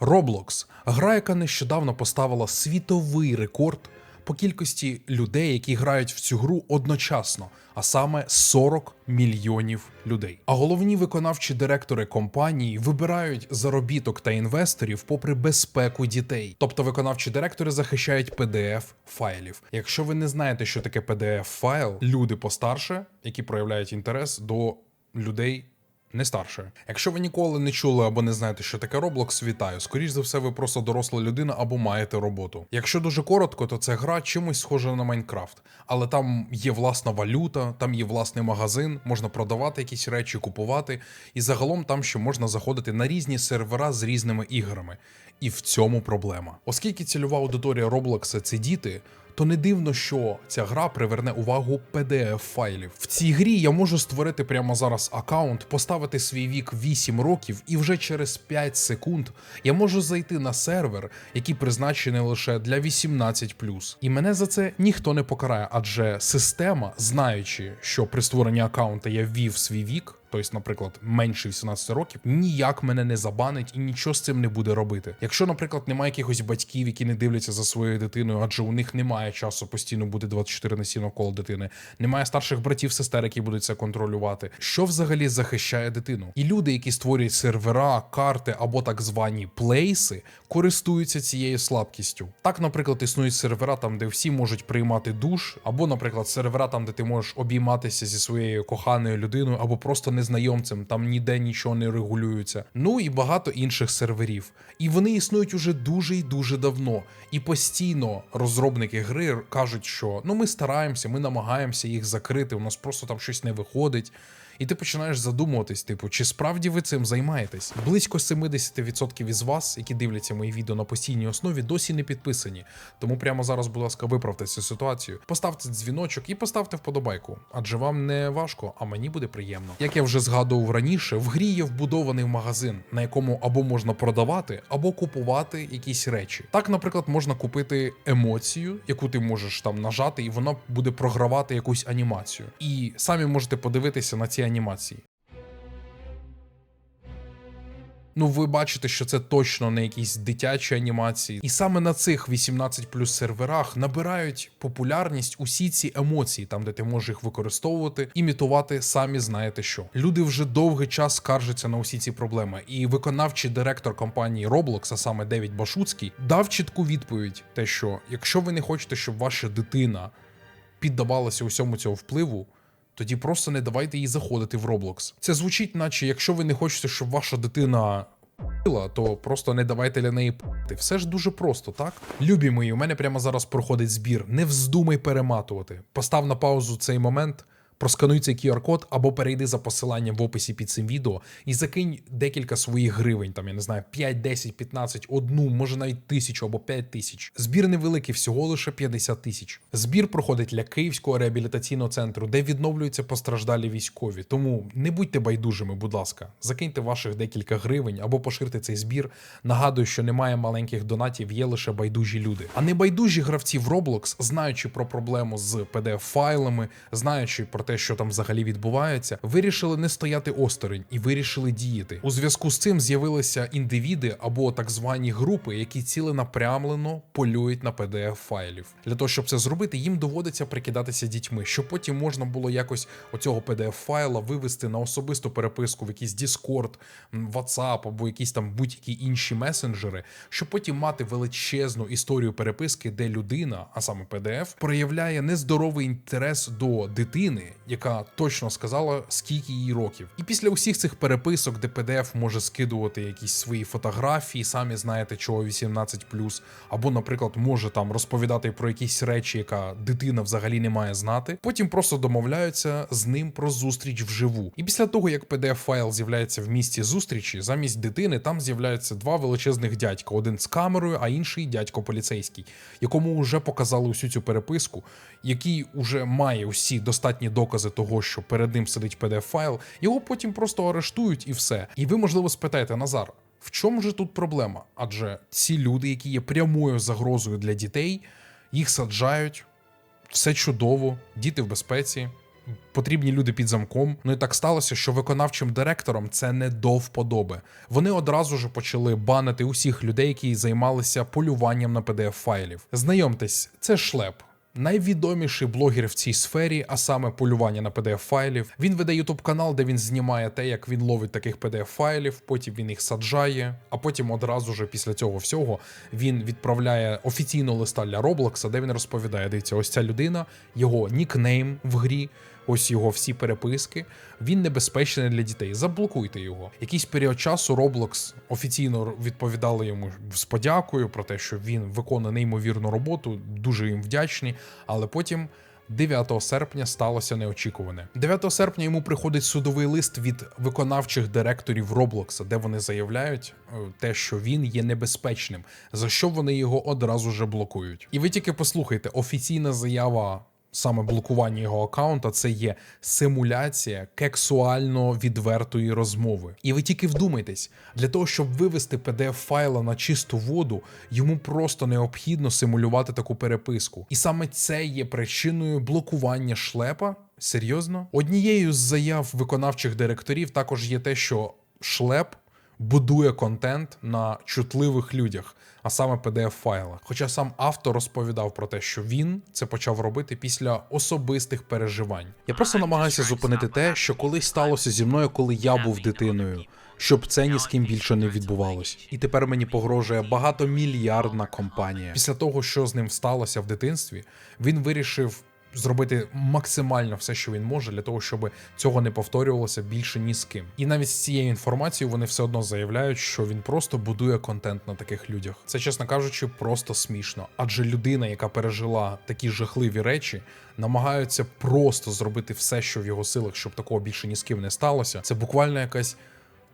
Roblox – гра, яка нещодавно поставила світовий рекорд по кількості людей, які грають в цю гру одночасно, а саме 40 мільйонів людей. А головні виконавчі директори компанії вибирають заробіток та інвесторів попри безпеку дітей. Тобто виконавчі директори захищають PDF файлів. Якщо ви не знаєте, що таке PDF файл, люди постарше, які проявляють інтерес до людей не старше. Якщо ви ніколи не чули або не знаєте, що таке Roblox, вітаю. Скоріш за все, ви просто доросла людина або маєте роботу. Якщо дуже коротко, то це гра чимось схожа на Майнкрафт, але там є власна валюта, там є власний магазин, можна продавати якісь речі, купувати, і загалом там ще можна заходити на різні сервера з різними іграми. І в цьому проблема. Оскільки цільова аудиторія Roblox – це діти, то не дивно, що ця гра приверне увагу pdf файлів. В цій грі я можу створити прямо зараз аккаунт, поставити свій вік 8 років, і вже через 5 секунд я можу зайти на сервер, який призначений лише для 18+. І мене за це ніхто не покарає, адже система, знаючи, що при створенні аккаунта я ввів свій вік. Тобто, наприклад, менше 18 років, ніяк мене не забанить і нічого з цим не буде робити. Якщо, наприклад, немає якихось батьків, які не дивляться за своєю дитиною, адже у них немає часу постійно бути 24 на 7 навколо дитини, немає старших братів, сестер, які будуть це контролювати. Що взагалі захищає дитину? І люди, які створюють сервера, карти або так звані плейси, користуються цією слабкістю. Так, наприклад, існують сервера там, де всі можуть приймати душ, або, наприклад, сервера там, де ти можеш обійматися зі своєю коханою людиною, або просто незнайомцем, там ніде нічого не регулюється. Ну і багато інших серверів. І вони існують уже дуже і дуже давно. І постійно розробники гри кажуть, що ну ми стараємося, ми намагаємося їх закрити, у нас просто там щось не виходить. І ти починаєш задумуватись, типу, чи справді ви цим займаєтесь? Близько 70% із вас, які дивляться мої відео на постійній основі, досі не підписані. Тому прямо зараз, будь ласка, виправте цю ситуацію. Поставте дзвіночок і поставте вподобайку, адже вам не важко, а мені буде приємно. Як я вже згадував раніше, в грі є вбудований магазин, на якому або можна продавати, або купувати якісь речі. Так, наприклад, можна купити емоцію, яку ти можеш там нажати, і вона буде програвати якусь анімацію. І самі можете подивитися на ці анімації. Ну, ви бачите, що це точно не якісь дитячі анімації. І саме на цих 18 плюс серверах набирають популярність усі ці емоції, там де ти можеш їх використовувати, імітувати самі знаєте що. Люди вже довгий час скаржаться на усі ці проблеми. І виконавчий директор компанії Roblox, а саме Девід Башуцький, дав чітку відповідь: те, що якщо ви не хочете, щоб ваша дитина піддавалася усьому цього впливу. Тоді просто не давайте їй заходити в Roblox. Це звучить, наче якщо ви не хочете, щоб ваша дитина то просто не давайте для неї пити. Все ж дуже просто, так? Любі мої, у мене прямо зараз проходить збір. Не вздумай перематувати. Постав на паузу цей момент. Проскануй цей QR-код або перейди за посиланням в описі під цим відео і закинь декілька своїх гривень, там я не знаю, 5, 10, 15, одну, може навіть тисячу або 5 тисяч. Збір невеликий, всього лише 50 тисяч. Збір проходить для Київського реабілітаційного центру, де відновлюються постраждалі військові. Тому не будьте байдужими, будь ласка, закиньте ваших декілька гривень або поширте цей збір. Нагадую, що немає маленьких донатів, є лише байдужі люди. А не байдужі гравці в Roblox, знаючи про проблему з pdf файлами знаючи про те, що там взагалі відбувається, вирішили не стояти осторонь і вирішили діяти. У зв'язку з цим з'явилися індивіди або так звані групи, які ціленапрямлено полюють на pdf файлів. Для того щоб це зробити, їм доводиться прикидатися дітьми, щоб потім можна було якось оцього pdf файла вивести на особисту переписку в якийсь Discord, WhatsApp або якісь там будь-які інші месенджери, щоб потім мати величезну історію переписки, де людина, а саме PDF, проявляє нездоровий інтерес до дитини, яка точно сказала, скільки їй років. І після усіх цих переписок, де PDF може скидувати якісь свої фотографії, самі знаєте, чого 18+, або, наприклад, може там розповідати про якісь речі, яка дитина взагалі не має знати. Потім просто домовляються з ним про зустріч вживу. І після того, як PDF файл з'являється в місці зустрічі, замість дитини там з'являються два величезних дядька: один з камерою, а інший дядько поліцейський, якому вже показали усю цю переписку, який уже має усі достатні докази того, що перед ним сидить pdf файл, його потім просто арештують і все. І ви, можливо, спитаєте, Назар. В чому же тут проблема? Адже ці люди, які є прямою загрозою для дітей, їх саджають, все чудово, діти в безпеці, потрібні люди під замком. Ну і так сталося, що виконавчим директором це не до вподоби. Вони одразу ж почали банити усіх людей, які займалися полюванням на pdf файлів. Знайомтесь, це шлеп. Найвідоміший блогер в цій сфері, а саме полювання на pdf файлів. Він веде ютуб канал, де він знімає те, як він ловить таких pdf файлів, потім він їх саджає, а потім одразу ж після цього всього він відправляє офіційну листа для Роблокса, де він розповідає: дивіться, ось ця людина, його нікнейм в грі. Ось його всі переписки. Він небезпечний для дітей. Заблокуйте його. Якийсь період часу Roblox офіційно відповідали йому з подякою про те, що він виконує неймовірну роботу. Дуже їм вдячні. Але потім. 9 серпня сталося неочікуване. 9 серпня йому приходить судовий лист від виконавчих директорів Роблокса, де вони заявляють е, те, що він є небезпечним, за що вони його одразу же блокують. І ви тільки послухайте, офіційна заява саме блокування його аккаунта це є симуляція кексуально відвертої розмови. І ви тільки вдумайтесь, для того, щоб вивести pdf файла на чисту воду, йому просто необхідно симулювати таку переписку. І саме це є причиною блокування шлепа. Серйозно? Однією з заяв виконавчих директорів також є те, що шлеп будує контент на чутливих людях, а саме pdf файлах. Хоча сам автор розповідав про те, що він це почав робити після особистих переживань. Я просто намагаюся зупинити те, що колись сталося зі мною, коли я був дитиною. Щоб це ні з ким більше не відбувалось, і тепер мені погрожує багатомільярдна компанія. Після того, що з ним сталося в дитинстві, він вирішив зробити максимально все, що він може, для того, щоб цього не повторювалося більше ні з ким. І навіть з цією інформацією вони все одно заявляють, що він просто будує контент на таких людях. Це, чесно кажучи, просто смішно. Адже людина, яка пережила такі жахливі речі, намагаються просто зробити все, що в його силах, щоб такого більше ні з ким не сталося. Це буквально якась.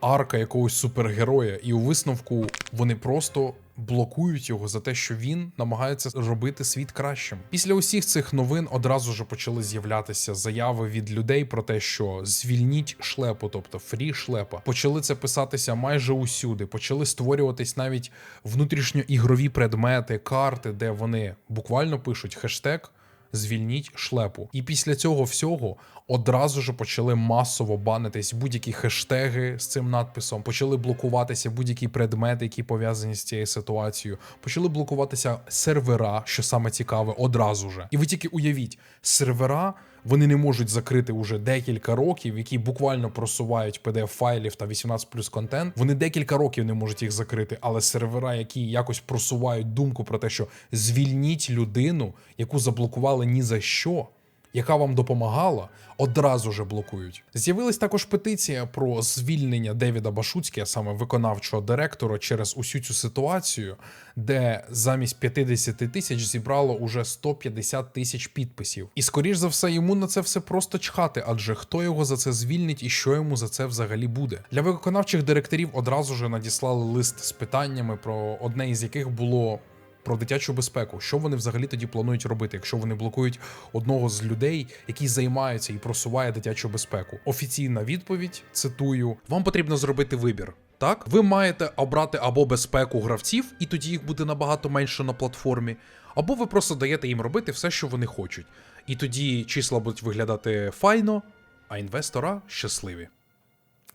Арка якогось супергероя, і у висновку вони просто блокують його за те, що він намагається робити світ кращим. Після усіх цих новин одразу ж почали з'являтися заяви від людей про те, що звільніть шлепу, тобто фрі шлепа. Почали це писатися майже усюди. Почали створюватись навіть внутрішньоігрові предмети, карти, де вони буквально пишуть хештег. Звільніть шлепу, і після цього всього одразу ж почали масово банитись будь-які хештеги з цим надписом, почали блокуватися будь-які предмети, які пов'язані з цією ситуацією. Почали блокуватися сервера, що саме цікаве, одразу ж. І ви тільки уявіть, сервера вони не можуть закрити уже декілька років, які буквально просувають pdf файлів та 18 плюс контент. Вони декілька років не можуть їх закрити, але сервера, які якось просувають думку про те, що звільніть людину, яку заблокували ні за що. Яка вам допомагала, одразу же блокують. З'явилась також петиція про звільнення Девіда Башуцькі, саме виконавчого директора, через усю цю ситуацію, де замість 50 тисяч зібрало уже 150 тисяч підписів. І скоріш за все, йому на це все просто чхати, адже хто його за це звільнить і що йому за це взагалі буде. Для виконавчих директорів одразу ж надіслали лист з питаннями, про одне із яких було про дитячу безпеку. Що вони взагалі тоді планують робити, якщо вони блокують одного з людей, який займається і просуває дитячу безпеку? Офіційна відповідь цитую: вам потрібно зробити вибір. Так, ви маєте обрати або безпеку гравців, і тоді їх буде набагато менше на платформі, або ви просто даєте їм робити все, що вони хочуть. І тоді числа будуть виглядати файно, а інвестора щасливі.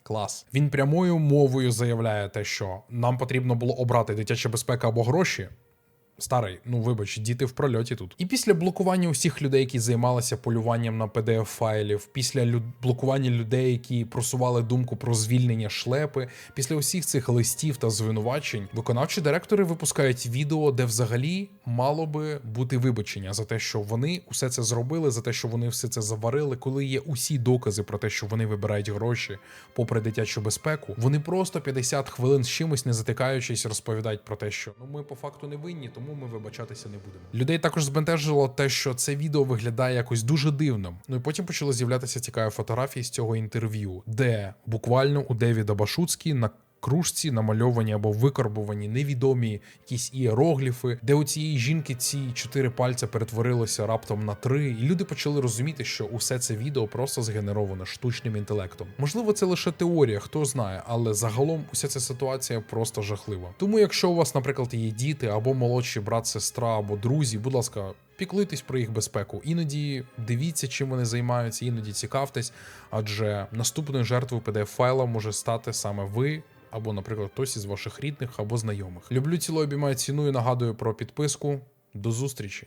Клас. Він прямою мовою заявляє те, що нам потрібно було обрати дитяча безпека або гроші. Старий, ну вибач, діти в прольоті тут. І після блокування усіх людей, які займалися полюванням на pdf файлів, після люд... блокування людей, які просували думку про звільнення шлепи, після усіх цих листів та звинувачень, виконавчі директори випускають відео, де взагалі мало би бути вибачення за те, що вони усе це зробили, за те, що вони все це заварили, коли є усі докази про те, що вони вибирають гроші попри дитячу безпеку. Вони просто 50 хвилин з чимось не затикаючись, розповідають про те, що ну ми по факту не винні, тому ми вибачатися не будемо. Людей також збентежило те, що це відео виглядає якось дуже дивно. Ну і потім почали з'являтися цікаві фотографії з цього інтерв'ю, де буквально у Девіда Башуцькі на кружці намальовані або викарбувані невідомі якісь іерогліфи, де у цієї жінки ці чотири пальця перетворилися раптом на три, і люди почали розуміти, що усе це відео просто згенеровано штучним інтелектом. Можливо, це лише теорія, хто знає, але загалом уся ця ситуація просто жахлива. Тому, якщо у вас, наприклад, є діти або молодший брат, сестра або друзі, будь ласка. Піклуйтесь про їх безпеку. Іноді дивіться, чим вони займаються, іноді цікавтесь, адже наступною жертвою pdf файла може стати саме ви. Або, наприклад, хтось із ваших рідних або знайомих. Люблю ціло обіймаю ціную. Нагадую про підписку. До зустрічі!